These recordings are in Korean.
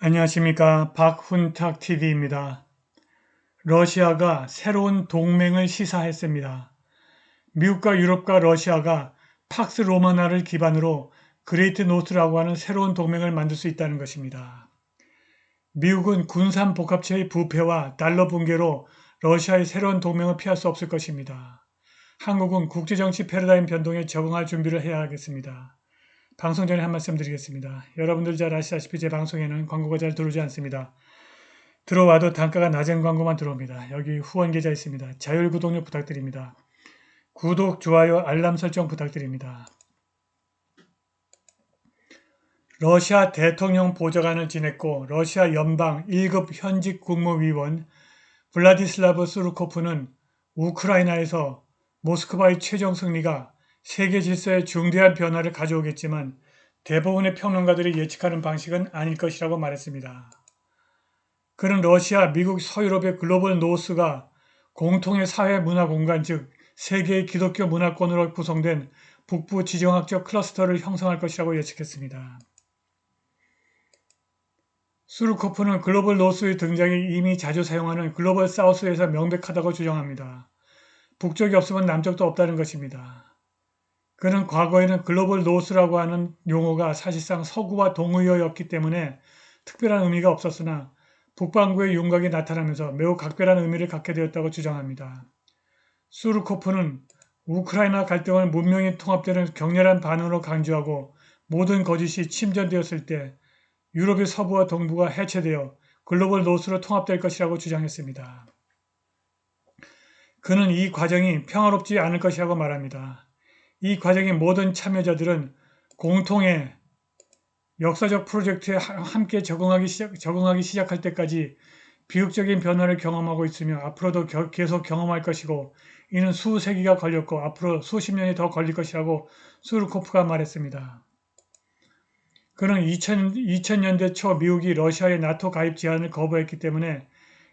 안녕하십니까 박훈탁 TV입니다. 러시아가 새로운 동맹을 시사했습니다. 미국과 유럽과 러시아가 팍스 로마나를 기반으로 그레이트 노스라고 하는 새로운 동맹을 만들 수 있다는 것입니다. 미국은 군산 복합체의 부패와 달러 붕괴로 러시아의 새로운 동맹을 피할 수 없을 것입니다. 한국은 국제정치 패러다임 변동에 적응할 준비를 해야 하겠습니다. 방송 전에 한 말씀 드리겠습니다. 여러분들 잘 아시다시피 제 방송에는 광고가 잘 들어오지 않습니다. 들어와도 단가가 낮은 광고만 들어옵니다. 여기 후원 계좌 있습니다. 자율 구독료 부탁드립니다. 구독, 좋아요, 알람 설정 부탁드립니다. 러시아 대통령 보좌관을 지냈고 러시아 연방 1급 현직 국무위원 블라디슬라브 수르코프는 우크라이나에서 모스크바의 최종 승리가 세계 질서에 중대한 변화를 가져오겠지만 대부분의 평론가들이 예측하는 방식은 아닐 것이라고 말했습니다. 그는 러시아, 미국, 서유럽의 글로벌 노스가 공통의 사회 문화 공간 즉 세계의 기독교 문화권으로 구성된 북부 지정학적 클러스터를 형성할 것이라고 예측했습니다. 수르코프는 글로벌 노스의 등장이 이미 자주 사용하는 글로벌 사우스에서 명백하다고 주장합니다. 북쪽이 없으면 남쪽도 없다는 것입니다. 그는 과거에는 글로벌 노스라고 하는 용어가 사실상 서구와 동의어였기 때문에 특별한 의미가 없었으나 북반구의 윤곽이 나타나면서 매우 각별한 의미를 갖게 되었다고 주장합니다. 수르코프는 우크라이나 갈등을 문명이 통합되는 격렬한 반응으로 강조하고 모든 거짓이 침전되었을 때 유럽의 서부와 동부가 해체되어 글로벌 노스로 통합될 것이라고 주장했습니다. 그는 이 과정이 평화롭지 않을 것이라고 말합니다. 이 과정의 모든 참여자들은 공통의 역사적 프로젝트에 함께 적응하기, 시작, 적응하기 시작할 때까지 비극적인 변화를 경험하고 있으며 앞으로도 겨, 계속 경험할 것이고 이는 수세기가 걸렸고 앞으로 수십 년이 더 걸릴 것이라고 수르코프가 말했습니다. 그는 2000, 2000년대 초 미국이 러시아의 나토 가입 제안을 거부했기 때문에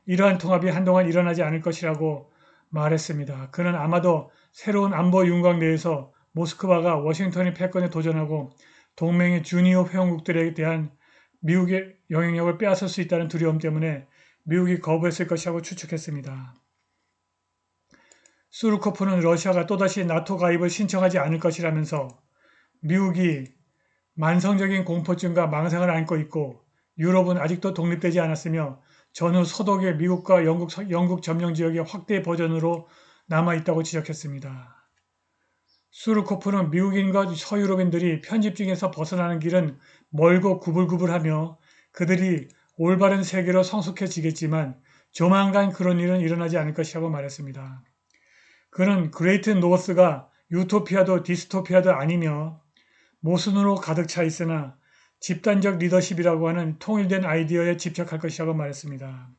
이러한 통합이 한동안 일어나지 않을 것이라고 말했습니다. 그는 아마도 새로운 안보 윤곽 내에서 모스크바가 워싱턴의 패권에 도전하고 동맹의 주니어 회원국들에 대한 미국의 영향력을 빼앗을 수 있다는 두려움 때문에 미국이 거부했을 것이라고 추측했습니다. 수르코프는 러시아가 또다시 나토 가입을 신청하지 않을 것이라면서 미국이 만성적인 공포증과 망상을 안고 있고 유럽은 아직도 독립되지 않았으며 전후 서독의 미국과 영국, 영국 점령 지역의 확대 버전으로 남아 있다고 지적했습니다. 수르코프는 미국인과 서유럽인들이 편집중에서 벗어나는 길은 멀고 구불구불하며 그들이 올바른 세계로 성숙해지겠지만 조만간 그런 일은 일어나지 않을 것이라고 말했습니다. 그는 그레이트 노스가 유토피아도 디스토피아도 아니며 모순으로 가득 차 있으나 집단적 리더십이라고 하는 통일된 아이디어에 집착할 것이라고 말했습니다.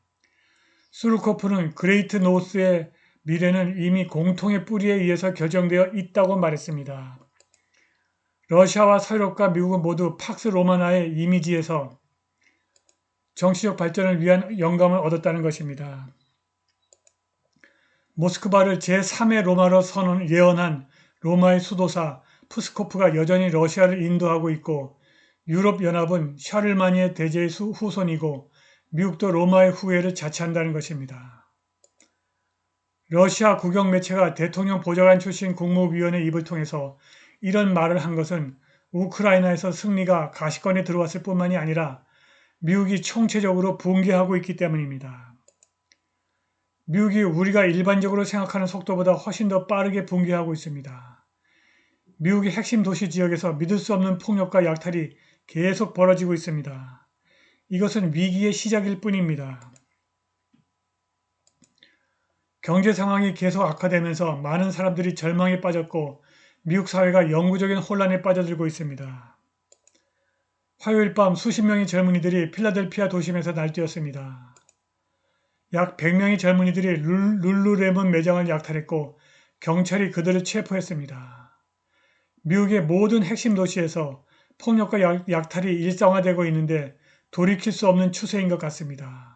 수르코프는 그레이트 노스의 미래는 이미 공통의 뿌리에 의해서 결정되어 있다고 말했습니다. 러시아와 서유럽과 미국은 모두 팍스 로마나의 이미지에서 정치적 발전을 위한 영감을 얻었다는 것입니다. 모스크바를 제3의 로마로 선언 예언한 로마의 수도사 푸스코프가 여전히 러시아를 인도하고 있고 유럽연합은 샤를마니의 대제의 후손이고 미국도 로마의 후예를 자처한다는 것입니다. 러시아 국영 매체가 대통령 보좌관 출신 국무위원의 입을 통해서 이런 말을 한 것은 우크라이나에서 승리가 가시권에 들어왔을 뿐만이 아니라 미국이 총체적으로 붕괴하고 있기 때문입니다. 미국이 우리가 일반적으로 생각하는 속도보다 훨씬 더 빠르게 붕괴하고 있습니다. 미국의 핵심 도시 지역에서 믿을 수 없는 폭력과 약탈이 계속 벌어지고 있습니다. 이것은 위기의 시작일 뿐입니다. 경제 상황이 계속 악화되면서 많은 사람들이 절망에 빠졌고 미국 사회가 영구적인 혼란에 빠져들고 있습니다. 화요일 밤 수십 명의 젊은이들이 필라델피아 도심에서 날뛰었습니다. 약 100명의 젊은이들이 룰루레몬 매장을 약탈했고 경찰이 그들을 체포했습니다. 미국의 모든 핵심 도시에서 폭력과 약 탈이 일상화되고 있는데 돌이킬 수 없는 추세인 것 같습니다.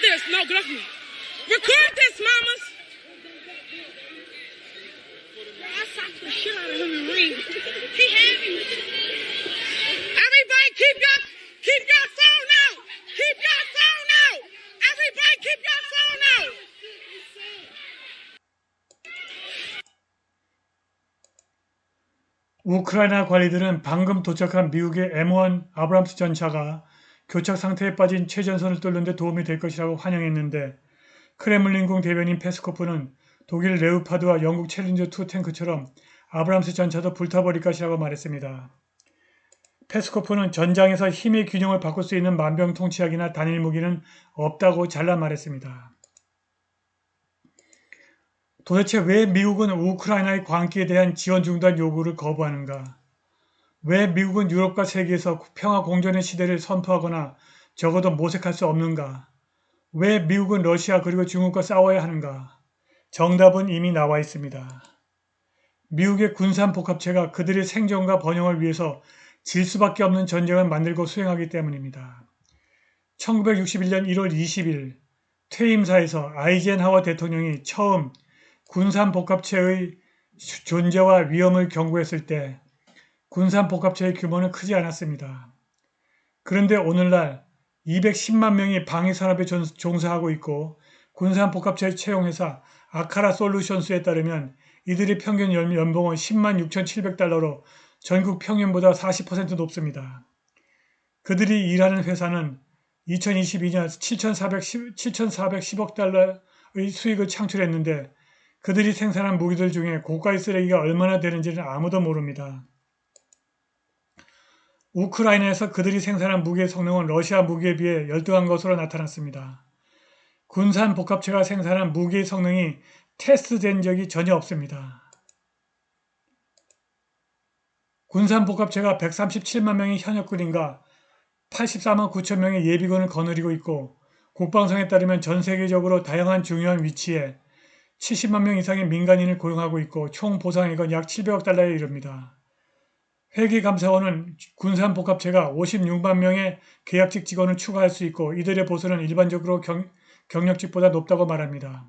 This. No, get off me. Record this, mamas. I socked the shit out of him in the ring. He had me. Everybody keep your keep your phone out. Keep your phone out. Everybody keep your phone out. 우크라이나 관리들은 방금 도착한 미국의 M1 아브람스 전차가 교착 상태에 빠진 최전선을 뚫는 데 도움이 될 것이라고 환영했는데 크레물린궁 대변인 페스코프는 독일 레오파드와 영국 챌린저2 탱크처럼 아브람스 전차도 불타버릴 것이라고 말했습니다. 페스코프는 전장에서 힘의 균형을 바꿀 수 있는 만병통치약이나 단일 무기는 없다고 잘라 말했습니다. 도대체 왜 미국은 우크라이나의 광기에 대한 지원 중단 요구를 거부하는가? 왜 미국은 유럽과 세계에서 평화 공존의 시대를 선포하거나 적어도 모색할 수 없는가? 왜 미국은 러시아 그리고 중국과 싸워야 하는가? 정답은 이미 나와 있습니다. 미국의 군산 복합체가 그들의 생존과 번영을 위해서 질 수밖에 없는 전쟁을 만들고 수행하기 때문입니다. 1961년 1월 20일 퇴임사에서 아이젠하워 대통령이 처음 군산복합체의 존재와 위험을 경고했을 때 군산복합체의 규모는 크지 않았습니다. 그런데 오늘날 210만 명이 방위산업에 종사하고 있고 군산복합체 채용회사 아카라 솔루션스에 따르면 이들의 평균 연봉은 10만 6,700달러로 전국 평균보다 40% 높습니다. 그들이 일하는 회사는 2022년 7,410, 7,410억 달러의 수익을 창출했는데 그들이 생산한 무기들 중에 고가의 쓰레기가 얼마나 되는지는 아무도 모릅니다. 우크라이나에서 그들이 생산한 무기의 성능은 러시아 무기에 비해 열등한 것으로 나타났습니다. 군산 복합체가 생산한 무기의 성능이 테스트된 적이 전혀 없습니다. 군산 복합체가 137만 명의 현역군인과 84만 9천 명의 예비군을 거느리고 있고 국방성에 따르면 전 세계적으로 다양한 중요한 위치에 70만 명 이상의 민간인을 고용하고 있고 총 보상액은 약 700억 달러에 이릅니다. 회계감사원은 군산복합체가 56만 명의 계약직 직원을 추가할 수 있고 이들의 보수는 일반적으로 경, 경력직보다 높다고 말합니다.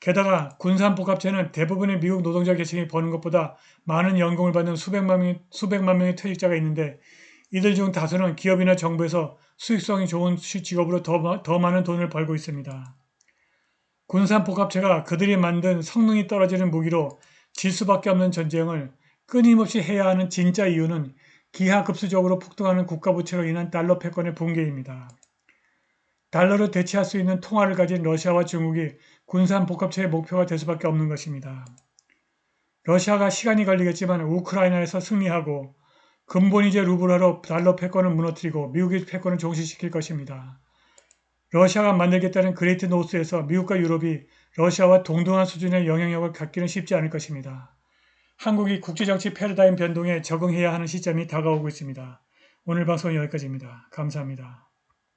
게다가 군산복합체는 대부분의 미국 노동자 계층이 버는 것보다 많은 연금을 받는 수백만, 명, 수백만 명의 퇴직자가 있는데 이들 중 다수는 기업이나 정부에서 수익성이 좋은 직업으로 더, 더 많은 돈을 벌고 있습니다. 군산복합체가 그들이 만든 성능이 떨어지는 무기로 질 수밖에 없는 전쟁을 끊임없이 해야 하는 진짜 이유는 기하급수적으로 폭등하는 국가부채로 인한 달러 패권의 붕괴입니다. 달러를 대체할 수 있는 통화를 가진 러시아와 중국이 군산 복합체의 목표가 될 수밖에 없는 것입니다. 러시아가 시간이 걸리겠지만 우크라이나에서 승리하고 근본이제 루블화로 달러 패권을 무너뜨리고 미국의 패권을 종식시킬 것입니다. 러시아가 만들겠다는 그레이트 노스에서 미국과 유럽이 러시아와 동등한 수준의 영향력을 갖기는 쉽지 않을 것입니다. 한국이 국제정치 패러다임 변동에 적응해야 하는 시점이 다가오고 있습니다. 오늘 방송은 여기까지입니다. 감사합니다.